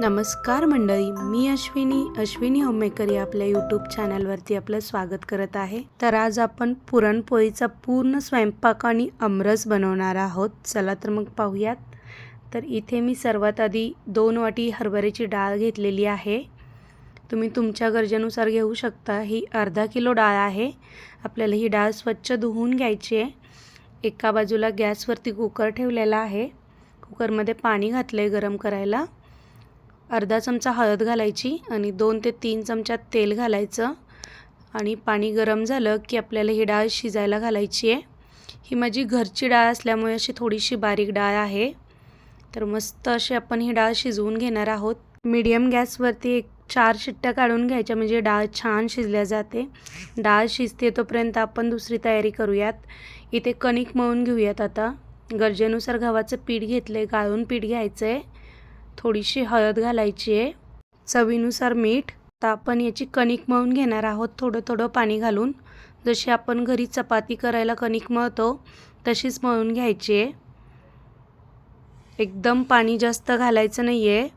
नमस्कार मंडळी मी अश्विनी अश्विनी होमेकर या आपल्या यूट्यूब चॅनलवरती आपलं स्वागत करत आहे. तर आज आपण पुरणपोळीचा पूर्ण स्वयंपाक आणि अमरस बनवणार आहोत. चला तर मग पाहूयात. तर इथे मी सर्वात आधी दोन वाटी हरभऱ्याची डाळ घेतलेली आहे. तुम्ही तुमच्या गरजेनुसार घेऊ शकता. ही अर्धा किलो डाळ आहे. आपल्याला ही डाळ स्वच्छ धुवून घ्यायची आहे. एका बाजूला गॅसवरती कुकर ठेवलेला आहे. कुकरमध्ये पाणी घातलं आहे गरम करायला. अर्धा चमचा हळद घालायची आणि दोन ते तीन चमचा तेल घालायचं. आणि पाणी गरम झालं की आपल्याला ही डाळ शिजायला घालायची आहे. ही माझी घरची डाळ असल्यामुळे अशी थोडीशी बारीक डाळ आहे. तर मस्त अशी आपण ही डाळ शिजवून घेणार आहोत. मीडियम गॅसवरती एक चार शिट्ट्या काढून घ्यायच्या म्हणजे डाळ छान शिजल्या जाते. डाळ शिजते तोपर्यंत आपण दुसरी तयारी करूयात. इथे कणिक मळून घेऊयात आता. गरजेनुसार गव्हाचं पीठ घेतलं आहे गाळून पीठ घ्यायचं आहे थोडीशी हळद घालायची आहे. चवीनुसार मीठ आता आपण याची कणिक मळून घेणार आहोत थोडं थोडं पाणी घालून. जशी आपण घरी चपाती करायला कणिक मळतो तशीच मळून घ्यायची आहे. एकदम पाणी जास्त घालायचं नाही आहे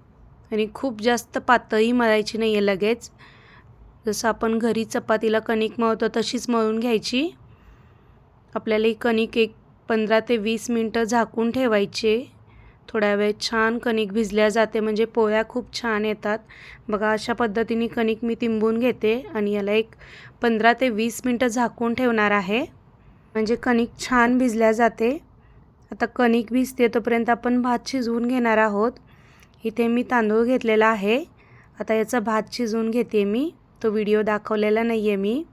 आणि खूप जास्त पातळी मळायची नाही आहे लगेच. जसं आपण घरी चपातीला कणिक मळतो तशीच मळून घ्यायची. आपल्याला ही कणिक एक पंधरा ते वीस मिनटं झाकून ठेवायची थोड्या वेळ छान कणिक भिजल्या जाते म्हणजे पोळ्या खूप छान येतात. बघा अशा पद्धतीने कणिक मी तिंबून घेते आणि याला एक पंधरा ते वीस मिनटं झाकून ठेवणार आहे. म्हणजे कणिक छान भिजल्या जाते. आता कणिक भिजते तोपर्यंत आपण भात शिजवून घेणार आहोत. इथे मी तांदूळ घेतलेला आहे. आता याचा भात शिजवून घेते मी. तो व्हिडिओ दाखवलेला नाही आहे मी.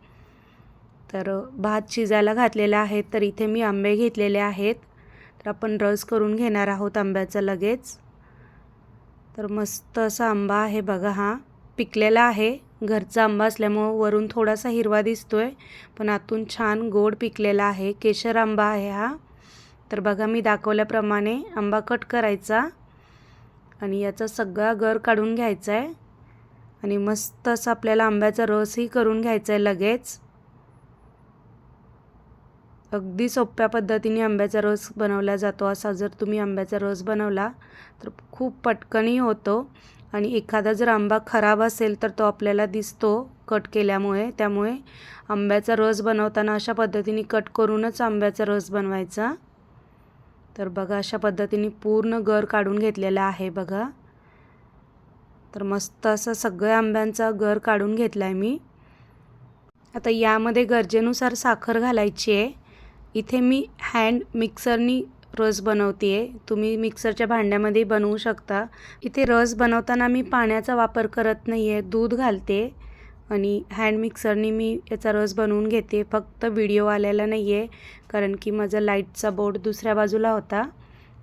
तर भात शिजायला घातलेला आहे तर इथे मी आंबे घेतलेले आहेत. तर आपण रस करून घेणार आहोत आंब्याचा लगेच. तर मस्त असा आंबा आहे बघा हा. पिकलेला आहे. घरचा आंबा असल्यामुळं वरून थोडासा हिरवा दिसतो आहे पण आतून छान गोड पिकलेला आहे. केशर आंबा आहे हा. तर बघा मी दाखवल्याप्रमाणे आंबा कट करायचा. आणि याचा सगळा गर काढून घ्यायचा आहे आणि मस्त असं आपल्याला आंब्याचा रसही करून घ्यायचा आहे लगेच. अगदी सोप्या पद्धतीने आंब्याचा रस बनवला जातो. असा जर तुम्ही आंब्याचा रस बनवला तर खूप पटकनही होतो. आणि एखादा जर आंबा खराब असेल तर तो आपल्याला दिसतो कट केल्यामुळे. त्यामुळे आंब्याचा रस बनवताना अशा पद्धतीने कट करूनच आंब्याचा रस बनवायचा. तर बघा अशा पद्धतीने पूर्ण गर काढून घेतलेला आहे बघा. तर मस्त असं सगळ्या आंब्यांचा गर काढून घेतला आहे मी. आता यामध्ये गरजेनुसार साखर घालायची आहे. इथे मी हँड मिक्सरनी रस बनवते आहे तुम्ही मिक्सरच्या भांड्यामध्ये बनवू शकता. इथे रस बनवताना मी पाण्याचा वापर करत नाही आहे दूध घालते आणि हँड मिक्सरनी मी याचा रस बनवून घेते. फक्त व्हिडिओ आलेला नाही आहे कारण की माझा लाईटचा बोर्ड दुसऱ्या बाजूला होता.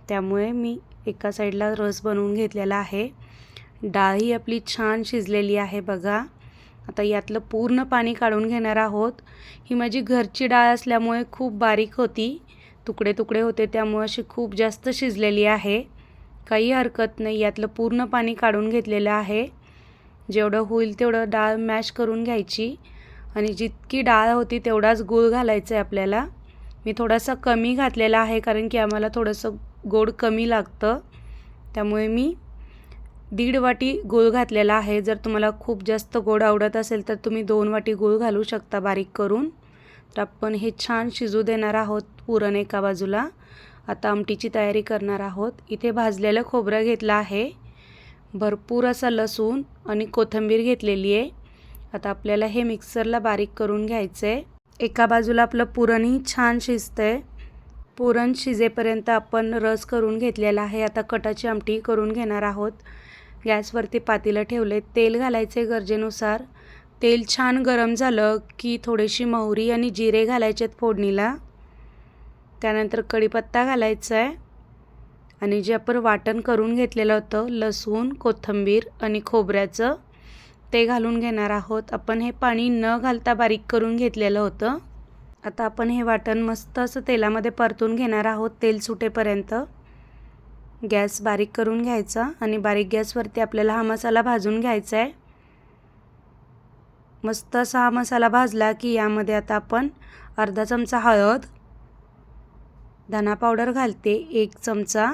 त्यामुळे मी एका साईडला रस बनवून घेतलेला आहे. डाळही आपली छान शिजलेली आहे बघा. आता यातलं पूर्ण पाणी काढून घेणार आहोत. ही माझी घरची डाळ असल्यामुळे खूप बारीक होती. तुकडे तुकडे होते त्यामुळे अशी खूप जास्त शिजलेली आहे. काही हरकत नाही यातलं पूर्ण पाणी काढून घेतलेलं आहे. जेवढं होईल तेवढं डाळ मॅश करून घ्यायची. आणि जितकी डाळ होती तेवढाच गूळ घालायचं आहे आपल्याला. मी थोडासा कमी घातलेला आहे कारण की आम्हाला थोडंसं गोड कमी लागतं. त्यामुळे मी दीड वाटी गूळ घातलेला आहे. जर तुम्हाला खूप जास्त गोड आवडत असेल तर तुम्ही दोन वाटी गूळ घालू शकता बारीक करून. तर आपण हे छान शिजू देणार आहोत पुरण एका बाजूला. आता आमटीची तयारी करणार आहोत. इथे भाजलेलं खोबरं घेतलं आहे. भरपूर असा लसूण आणि कोथिंबीर घेतलेली आहे. आता आपल्याला हे मिक्सरला बारीक करून घ्यायचं आहे. एका बाजूला आपलं पुरणही छान शिजतं आहे पुरण शिजेपर्यंत आपण रस करून घेतलेला आहे. आता कटाची आमटी करून घेणार आहोत. गॅसवरती पातेलं ठेवले तेल घालायचे गरजेनुसार. तेल छान गरम झालं की थोडीशी मोहरी आणि जिरे घालायचे आहेत फोडणीला. त्यानंतर कढीपत्ता घालायचा आहे आणि जे आपण वाटण करून घेतलेलं होतं लसूण कोथिंबीर आणि खोबऱ्याचं ते घालून घेणार आहोत. आपण हे पाणी न घालता बारीक करून घेतलेलं होतं. आता आपण हे वाटण मस्त असं तेलामध्ये परतून घेणार आहोत तेल सुटेपर्यंत. गॅस बारीक करून घ्यायचा आणि बारीक गॅसवरती आपल्याला हा मसाला भाजून घ्यायचा आहे. मस्त असा हा मसाला भाजला की यामध्ये आता आपण अर्धा चमचा हळद धना पावडर घालते एक चमचा.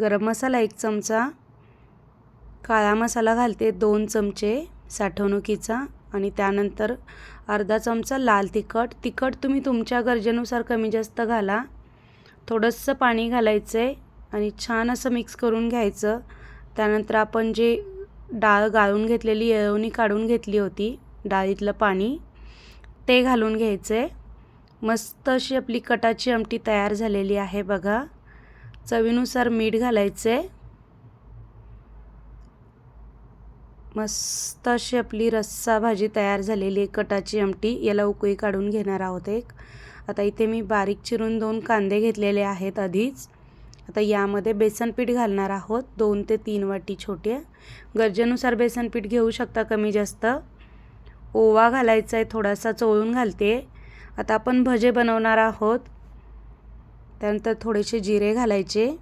गरम मसाला एक चमचा. काळा मसाला घालते दोन चमचे साठवणुकीचा. आणि त्यानंतर अर्धा चमचा लाल तिखट. तिखट तुम्ही तुमच्या गरजेनुसार कमी जास्त घाला. थोडंसं पाणी घालायचं आहे आणि छान असं मिक्स करून घ्यायचं. त्यानंतर आपण जे डाळ गाळून घेतलेली येळवणी काढून घेतली होती डाळीतलं पाणी ते घालून घ्यायचं आहे मस्त अशी आपली कटाची आमटी तयार झालेली आहे बघा. चवीनुसार मीठ घालायचं आहे मस्त अशी आपली रस्सा भाजी तयार झालेली आहे. कटाची आमटी. याला उकळी काढून घेणार आहोत एक. आता इथे मी बारीक चिरून दोन कांदे घेतलेले आहेत आधीच. आता यामध्ये बेसनपीठ घालणार आहोत. दोन ते तीन वाटी छोटे. गरजेनुसार बेसनपीठ घेऊ शकता कमी जास्त. ओवा घालायचा आहे. थोडासा चोळून घालते. आता आपण भजे बनवणार आहोत. त्यानंतर थोडेसे जिरे घालायचे.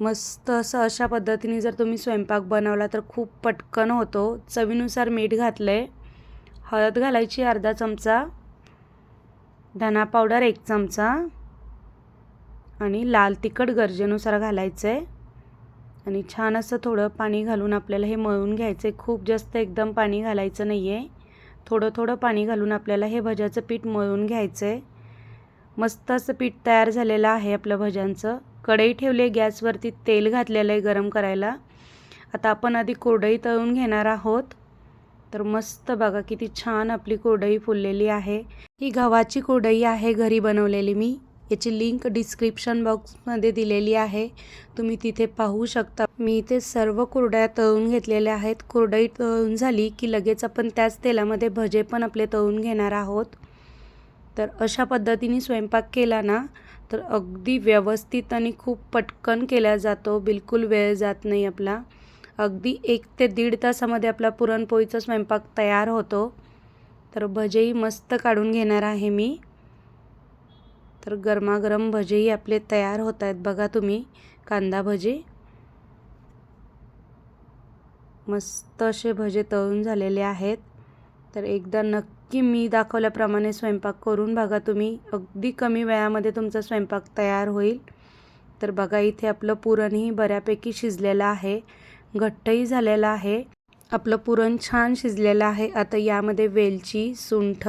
मस्त असं अशा पद्धतीने जर तुम्ही स्वयंपाक बनवला तर खूप पटकन होतो. चवीनुसार मीठ घातलं आहे हळद घालायची अर्धा चमचा. धना पावडर एक चमचा. आणि लाल तिखट गरजेनुसार घालायचं आहे आणि छान असं थोडं पाणी घालून आपल्याला हे मळून घ्यायचं आहे खूप जास्त एकदम पाणी घालायचं नाही आहे थोडं थोडं पाणी घालून आपल्याला हे भज्याचं पीठ मळून घ्यायचं आहे मस्त असं पीठ तयार झालेलं आहे आपलं भज्यांचं. कढई ठेवली गॅसवरती तेल घातलेलं आहे गरम करायला. आता आपण आधी कोरडई तळून घेणार आहोत. तर मस्त बघा किती छान आपली कोरडई फुललेली आहे. ही गव्हाची कोरडई आहे घरी बनवलेली मी. याची लिंक डिस्क्रिप्शन बॉक्समध्ये दिलेली आहे. तुम्ही तिथे पाहू शकता. मी इथे सर्व कुरड्या तळून घेतलेल्या आहेत. कुरडई तळून झाली की लगेच आपण त्याच तेलामध्ये भजे पण आपले तळून घेणार आहोत. तर अशा पद्धतीने स्वयंपाक केला ना तर अगदी व्यवस्थित आणि खूप पटकन केला जातो. बिलकुल वेळ जात नाही आपला. अगदी एक ते दीड तासामध्ये आपला पुरणपोळीचा स्वयंपाक तयार होतो. तर भजेही मस्त काढून घेणार आहे मी. तर गरमागरम भजेही आपले तयार होत आहेत बघा तुम्ही. कांदा भजे. मस्त असे भजे तळून झालेले आहेत. तर एकदा नक्की की मी दाखवल्याप्रमाणे स्वयंपाक करून बघा तुम्ही. अगदी कमी वेळामध्ये तुमचा स्वयंपाक तयार होईल. तर बघा इथे आपलं पुरणही बऱ्यापैकी शिजलेलं आहे. घट्टही झालेलं आहे. आपलं पुरण छान शिजलेलं आहे. आता यामध्ये वेलची सुंठ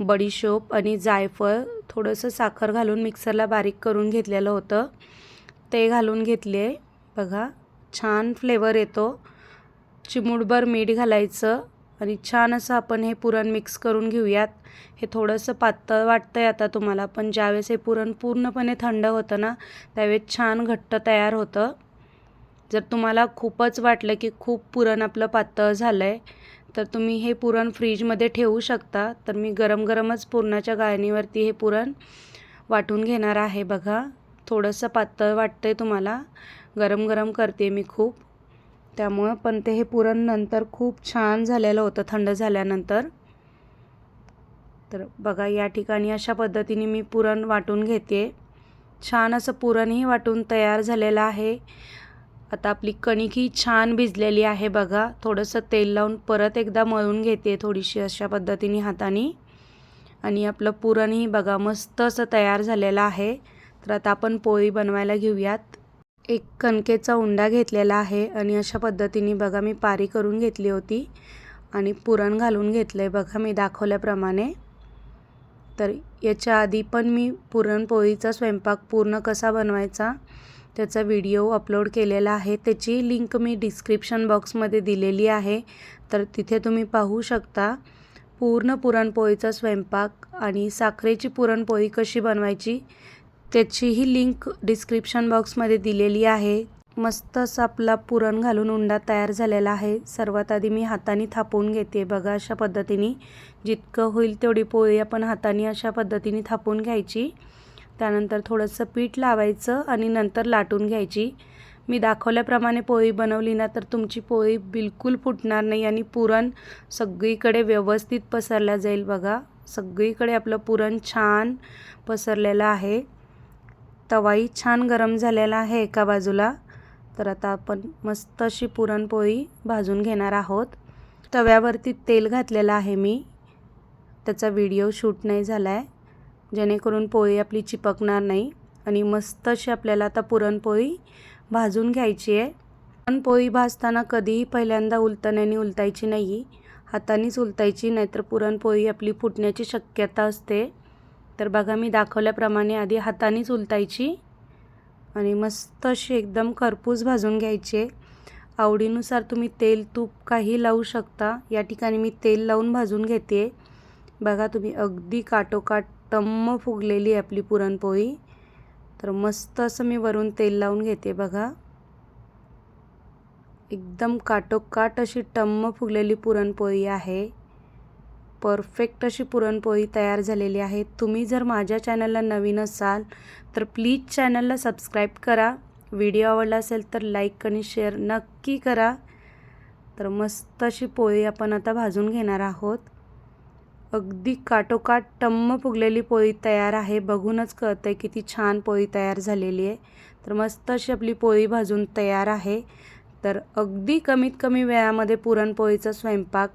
बडीशोप आणि जायफळ थोडंसं साखर घालून मिक्सरला बारीक करून घेतलेलं होतं. ते घालून घेतले. बघा छान फ्लेवर येतो. चिमूडभर मीठ घालायचं. आणि छान असं आपण हे पुरण मिक्स करून घेऊयात. हे थोडंसं पातळ वाटतं आहे आता तुम्हाला पण ज्यावेळेस हे पुरण पूर्णपणे थंड होतं ना त्यावेळेस छान घट्ट तयार होतं. जर तुम्हाला खूपच वाटलं की खूप पुरण आपलं पातळ झालं आहे तर तुम्ही हे पुरण फ्रीजमध्ये ठेवू शकता. तर मी गरम गरमच पुरणाच्या गाळणीवरती हे पुरण वाटून घेणार आहे बघा. थोडंसं पातळ वाटतं आहे तुम्हाला. गरम गरम करते मी खूप. त्यामुळं पण ते हे पुरण नंतर खूप छान झालेलं होतं थंड झाल्यानंतर. तर बघा या ठिकाणी अशा पद्धतीने मी पुरण वाटून घेते. छान असं पुरणही वाटून तयार झालेलं आहे. आता आपली कणिक ही छान भिजलेली आहे बघा. थोडंसं तेल लावून परत एकदा मळून घेते थोडीशी अशा पद्धतीने हाताने. आणि आपलं पुरणही बघा मस्त असं तयार झालेलं आहे. तर आता आपण पोळी बनवायला घेऊयात. एक कणकेचा उंडा घेतलेला आहे आणि अशा पद्धतीने बघा मी पारी करून घेतली होती आणि पुरण घालून घेतलं आहे बघा मी दाखवल्याप्रमाणे. तर याच्या आधी पण मी पुरणपोळीचा स्वयंपाक पूर्ण कसा बनवायचा त्याचा व्हिडिओ अपलोड केलेला आहे. त्याची लिंक मी डिस्क्रिप्शन बॉक्समध्ये दिलेली आहे. तर तिथे तुम्ही पाहू शकता पूर्ण पुरणपोळीचा स्वयंपाक आणि साखरेची पुरणपोळी कशी बनवायची त्याचीही लिंक डिस्क्रिप्शन बॉक्समध्ये दिलेली आहे. मस्त असं आपला पुरण घालून उंडा तयार झालेला आहे. सर्वात आधी मी हाताने थापून घेते. बघा अशा पद्धतीने जितकं होईल तेवढी पोळी आपण हाताने अशा पद्धतीने थापून घ्यायची. त्यानंतर थोडंसं पीठ लावायचं आणि नंतर लाटून घ्यायची. मी दाखवल्याप्रमाणे पोळी बनवली ना तर तुमची पोळी बिलकुल फुटणार नाही आणि पुरण सगळीकडे व्यवस्थित पसरल्या जाईल बघा. सगळीकडे आपलं पुरण छान पसरलेलं आहे. तवाही छान गरम झालेला आहे एका बाजूला. तर आता आपण मस्त अशी पुरणपोळी भाजून घेणार आहोत. तव्यावरती तेल घातलेलं आहे मी. त्याचा व्हिडिओ शूट नाही झाला आहे जेणेकरून पोळी आपली चिपकणार नाही. आणि मस्त अशी आपल्याला आता पुरणपोळी भाजून घ्यायची आहे. पुरणपोळी भाजताना कधीही पहिल्यांदा उलटण्याने उलटायची नाही हातानेच उलटायची नाहीतर पुरणपोळी आपली फुटण्याची शक्यता असते. तर बघा मी दाखवल्याप्रमाणे आधी हातानेच उलटायची आणि मस्त अशी एकदम खरपूस भाजून घ्यायची. आवडीनुसार तुम्ही तेल तूप काही लावू शकता. या ठिकाणी मी तेल लावून भाजून घेते. बघा तुम्ही अगदी काटोकाट टम्म फुगलेली आहे आपली पुरणपोळी. तर मस्त असं मी वरून तेल लावून घेते बघा. एकदम काटोकाट अशी टम्म फुगलेली पुरणपोळी आहे. परफेक्ट अशी पुरणपोळी तयार झालेली आहे. तुम्ही जर माझ्या चॅनलला नवीन असाल तर प्लीज चॅनलला सबस्क्राईब करा. व्हिडिओ आवडला असेल तर लाईक आणि शेअर नक्की करा. तर मस्त अशी पोळी आपण आता भाजून घेणार आहोत. अगदी काटोकाट टम्म फुगलेली पोळी तयार आहे. बघूनच कळतं आहे किती छान पोळी तयार झालेली आहे. तर मस्त अशी आपली पोळी भाजून तयार आहे. तर अगदी कमीत कमी वेळामध्ये पुरणपोळीचा स्वयंपाक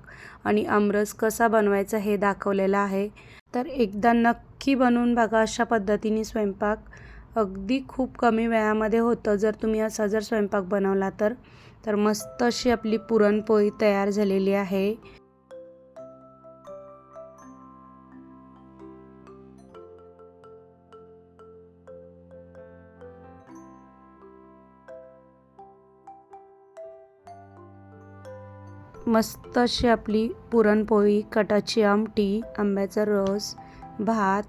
आणि आमरस कसा बनवायचा हे दाखवलेलं आहे. तर एकदा नक्की बनवून बघा अशा पद्धतीने स्वयंपाक. अगदी खूप कमी वेळामध्ये होतं जर तुम्ही असा जर स्वयंपाक बनवला तर. तर मस्त अशी आपली पुरणपोळी तयार झालेली आहे. मस्त अशी आपली पुरणपोळी कटाची आमटी आंब्याचा रस भात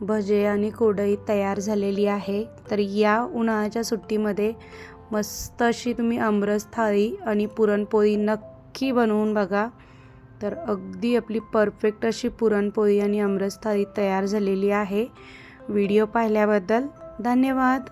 भजे आणि कोडई तयार झालेली आहे. तर या उन्हाळ्याच्या सुट्टीमध्ये मस्त अशी तुम्ही आमरस थाळी आणि पुरणपोळी नक्की बनवून बघा. तर अगदी आपली परफेक्ट अशी पुरणपोळी आणि आमरस थाळी तयार झालेली आहे. व्हिडिओ पाहिल्याबद्दल धन्यवाद.